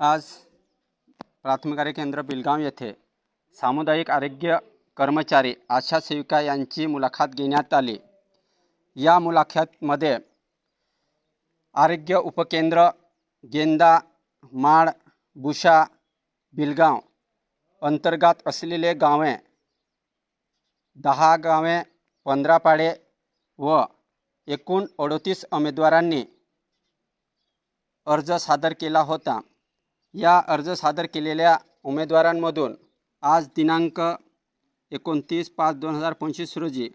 आज प्राथमिक आरोग्य केंद्र बिलगाव येथे सामुदायिक आरोग्य कर्मचारी आशा सेविका यांची मुलाखत घेण्यात आली. या मुलाखतमध्ये आरोग्य उपकेंद्र गेंदा माळ बुशा बिलगाव अंतर्गत असलेले गावे दहा गावे पंधरा पाडे व एकूण अडतीस उमेदवारांनी अर्ज सादर केला होता. या अर्ज सादर केलेल्या उमेदवारांमधून आज दिनांक एकोणतीस पाच दोन हजार पंचवीस रोजी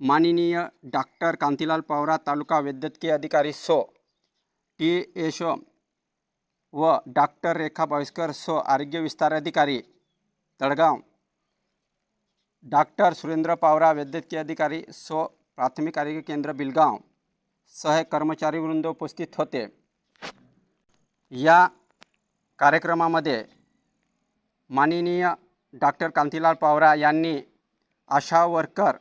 माननीय डॉक्टर कांतीलाल पवारा तालुका वैद्यकीय अधिकारी सो टी. एशो व डॉक्टर रेखा बाविस्कर सो आरोग्य विस्तार अधिकारी तळगाव डॉक्टर सुरेंद्र पावरा वैद्यकीय अधिकारी सो प्राथमिक आरोग्य केंद्र बिलगाव सह कर्मचारीवृंद उपस्थित होते. या कार्यक्रमामध्ये माननीय डॉक्टर कांतीलाल पावरा यांनी आशा वर्कर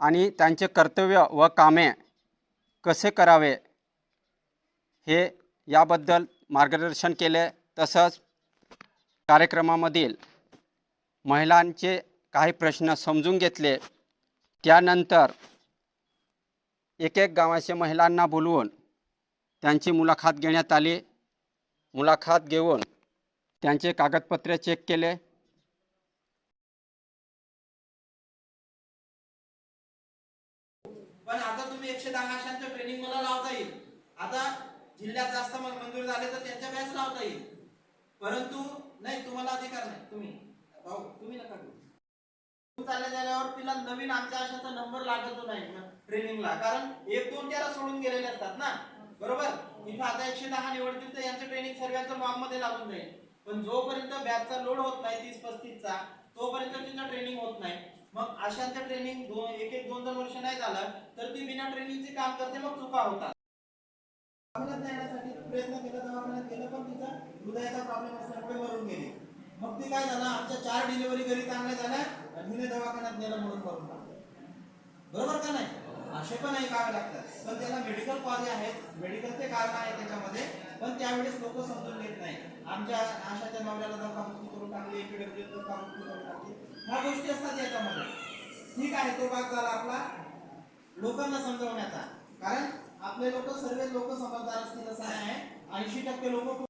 आणि त्यांचे कर्तव्य व कामे कसे करावे हे याबद्दल मार्गदर्शन केले तसंच कार्यक्रमामधील महिलांचे काही प्रश्न समजून घेतले. त्यानंतर एक एक गावाच्या महिलांना बोलवून त्यांची मुलाखत घेण्यात आली. मुलाखत घेऊन त्यांचे कागदपत्रे चेक केले. पण आता तुम्ही एकशे दहा आशांचं ट्रेनिंग मला लावता येईल. आता जिल्ह्यात जास्त मंजूर झाले तर त्यांच्या बॅच लावता येईल. परंतु नाही तुम्हाला अधिकार नाही. तुम्ही भाऊ तुम्ही नका घेऊ. तू चालल्या झाल्यावर तिला नवीन आमच्या आशाचा नंबर लागतो नाही ट्रेनिंगला कारण एक दोन त्याला सोडून गेलेले असतात ना. बरोबर? इथं आता एकशे दहा निवडतील तर यांचं ट्रेनिंग सर्व्यांचं फॉर्ममध्ये लागून जाईल पण जोपर्यंत बॅचचा लोड होत नाही तीस पस्तीसचा तोपर्यंत तिचं ट्रेनिंग होत नाही. मग अशांचं ट्रेनिंग दोन एक एक दोन दोन वर्ष नाही झालं तर ती बिना ट्रेनिंगचे काम करते मग चुका होतात. प्रयत्न केला दवाखान्यात केलं पण तिचा हृदयाचा प्रॉब्लेम असल्यामुळे मरून गेली. मग ती काय झालं आमच्या चार डिलिव्हरी घरी चांगल्या झाल्या आणि हिने दवाखान्यात नेलं म्हणून मरून बरोबर का नाही? असे पण नाही कामे लागतात. पण त्याला मेडिकल कॉलेज आहेत. मेडिकलचे कारण आहे त्याच्यामध्ये. पण त्यावेळेस लोक समजून घेत नाही. आमच्या आशाच्या नवऱ्याला धक्कामुक्ती करून टाकली एपीडब्ल्यू धक्कामुक्ती करून टाकली. ह्या गोष्टी असतात याच्यामध्ये. ठीक आहे तो भाग झाला आपला. लोकांना समजवण्याचा कारण आपले लोक सर्व लोक समजदार असतील असं नाही आहे. ऐंशी टक्के लोक